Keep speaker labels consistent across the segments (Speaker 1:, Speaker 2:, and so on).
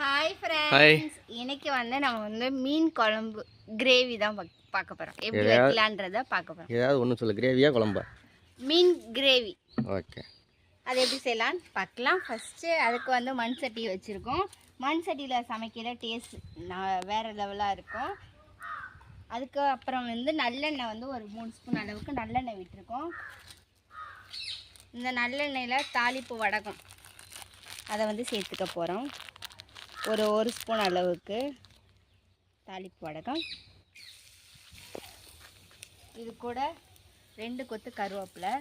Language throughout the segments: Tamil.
Speaker 1: ஹாய். ஃப்ரெண்ட்ஸ் இன்னைக்கு வந்து நம்ம வந்து மீன் குழம்பு கிரேவி தான் பார்க்க போறோம். எப்படி வைக்கலான்றத பார்க்க போறோம்.
Speaker 2: ஏதாவது ஒன்று சொல்லு. கிரேவியா குழம்பா?
Speaker 1: மீன் கிரேவி
Speaker 2: ஓகே
Speaker 1: அது எப்படி செய்யலான்னு பார்க்கலாம். ஃபஸ்ட்டு அதுக்கு வந்து மண் சட்டி வச்சுருக்கோம். மண் சட்டியில் சமைக்கிற டேஸ்ட் நான் வேறு லெவலாக இருக்கும். அதுக்கு அப்புறம் வந்து நல்லெண்ணெய் வந்து ஒரு மூணு ஸ்பூன் அளவுக்கு நல்லெண்ணெய் விட்டுருக்கோம். இந்த நல்லெண்ணெயில் தாளிப்பு வடகம். அதை வந்து சேர்த்துக்க போகிறோம் ஒரு ஒரு ஸ்பூன் அளவுக்கு தாளிப்பு வடகம். இது கூட ரெண்டு கொத்து கருவேப்பிலை.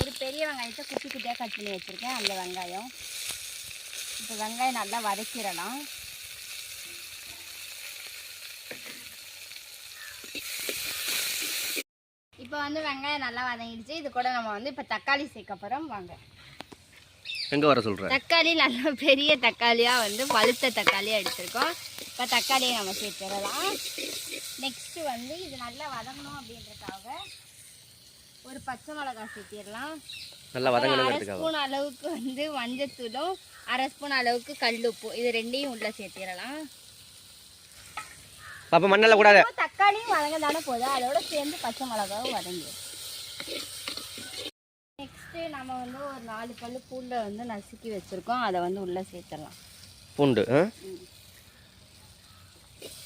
Speaker 1: ஒரு பெரிய வெங்காயத்தை குட்டி குட்டியாக கட் பண்ணி வச்சுருக்கேன். அந்த வெங்காயம். இப்போ வெங்காயம் நல்லா வதக்கிடலாம். இப்போ வந்து வெங்காயம் நல்லா வதங்கிடுச்சு. இது கூட நம்ம வந்து இப்போ தக்காளி சேர்க்க போகிறோம் வாங்க.
Speaker 2: எங்கே வர சொல்கிற
Speaker 1: தக்காளி நல்ல பெரிய தக்காளியாக வந்து பழுத்த தக்காளியாக எடுத்திருக்கோம். இப்போ தக்காளியை நம்ம சேர்த்துடலாம். நெக்ஸ்ட்டு வந்து இது நல்லா வதங்கணும் அப்படின்றதுக்காக ஒரு பச்சை மிளகாய் சேர்த்திடலாம்.
Speaker 2: நல்லா வதங்கணுங்கிறதுக்காக
Speaker 1: ஸ்பூன் அளவுக்கு வந்து மஞ்சத்தூளும் அரை ஸ்பூன் அளவுக்கு கல்லுப்பு இது ரெண்டையும் உள்ள சேர்த்திடலாம்.
Speaker 2: அப்போ மண்ணெல்லாம் கூடாது.
Speaker 1: தக்காளியும் வதங்க தானே போகுது அதோட சேர்ந்து பச்சை மிளகாவும் வதங்கிடும். நெக்ஸ்ட்டு நம்ம வந்து ஒரு நாலு கல் பூண்டை வந்து நசுக்கி வச்சுருக்கோம். அதை வந்து உள்ளே சேர்த்துடலாம்.
Speaker 2: பூண்டு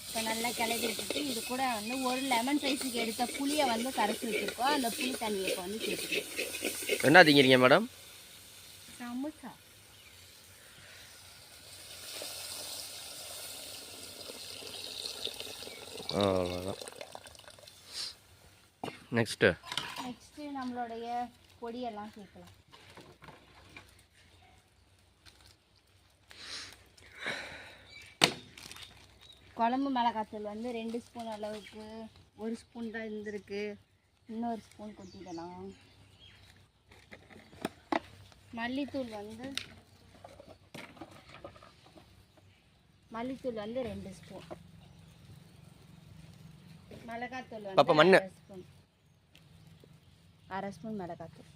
Speaker 1: இப்போ நல்லா கிளறி விட்டுட்டு இது கூட வந்து ஒரு லெமன் சைஸுக்கு எடுத்த புளியை வந்து கரைச்சி வச்சுருக்கோம். அந்த புளி தண்ணியை இப்போ வந்து சேர்த்துக்கலாம்.
Speaker 2: என்ன திங்கிறீங்க மேடம்?
Speaker 1: சமோசா.
Speaker 2: அவ்வளோதான் நெக்ஸ்ட்டு
Speaker 1: நெக்ஸ்ட்டு நம்மளுடைய பொடியெல்லாம் சேர்க்கலாம். குழம்பு மிளகாத்தூள் வந்து ரெண்டு ஸ்பூன் அளவுக்கு ஒரு ஸ்பூன் தான் இருந்திருக்கு. இன்னொரு ஸ்பூன் கொட்டிடலாம். மல்லித்தூள் வந்து மல்லித்தூள் வந்து ரெண்டு ஸ்பூன். மிளகாத்தூள் வந்து ஸ்பூன். அரை ஸ்பூன் மிளகாத்தூள்.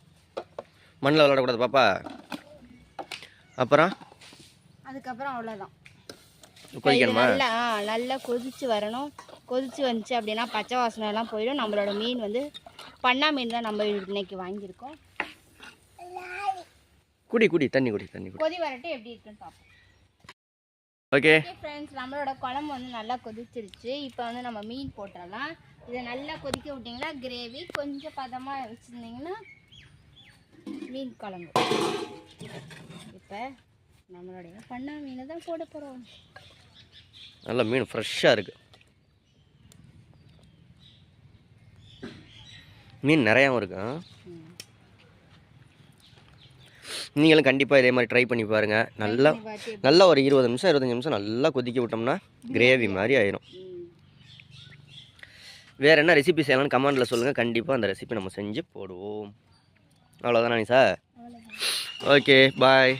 Speaker 2: மண்ணில் விளாடக்கூடாது பாப்பா. அப்புறம்?
Speaker 1: அதுக்கப்புறம் அவ்வளோதான்.
Speaker 2: கொதிக்கணுமா?
Speaker 1: நல்லா நல்லா கொதிச்சு வரணும். கொதிச்சு வந்துச்சு அப்படின்னா பச்சை வாசனை எல்லாம் போயிடும். நம்மளோட மீன் வந்து பண்ணா மீன் தான் நம்ம இன்னைக்கு வாங்கியிருக்கோம்.
Speaker 2: குடி குடி தண்ணி குடி தண்ணி குடி.
Speaker 1: கொதி வரட்டும் எப்படி இருக்குன்னு பார்ப்போம்.
Speaker 2: ஓகே
Speaker 1: ஃப்ரெண்ட்ஸ் நம்மளோட குழம்பு வந்து நல்லா கொதிச்சிருச்சு. இப்போ வந்து நம்ம மீன் போட்டுடலாம் இதை நல்லா கொதிக்க விட்டிங்கன்னா கிரேவி கொஞ்சம் பதமாக வச்சுருந்தீங்கன்னா மீன் குழம்பு. இப்போ நம்மளுடைய பண்ணா மீனை தான் போட போகிறோம்
Speaker 2: நல்ல மீன் ஃப்ரெஷ்ஷாக இருக்குது மீன் நிறையாவும் இருக்கு ஆ? நீங்களும் கண்டிப்பாக இதே மாதிரி ட்ரை பண்ணி பாருங்கள் நல்லா நல்லா ஒரு இருபது நிமிஷம் இருபத்தஞ்சி நிமிஷம் நல்லா கொதிக்க விட்டோம்னா கிரேவி மாதிரி ஆயிரும். வேறு என்ன ரெசிபி செய்யலாம்னு கமெண்டில் சொல்லுங்கள் கண்டிப்பாக அந்த ரெசிபி நம்ம செஞ்சு போடுவோம். அவ்வளோதானா சார் ஓகே பாய்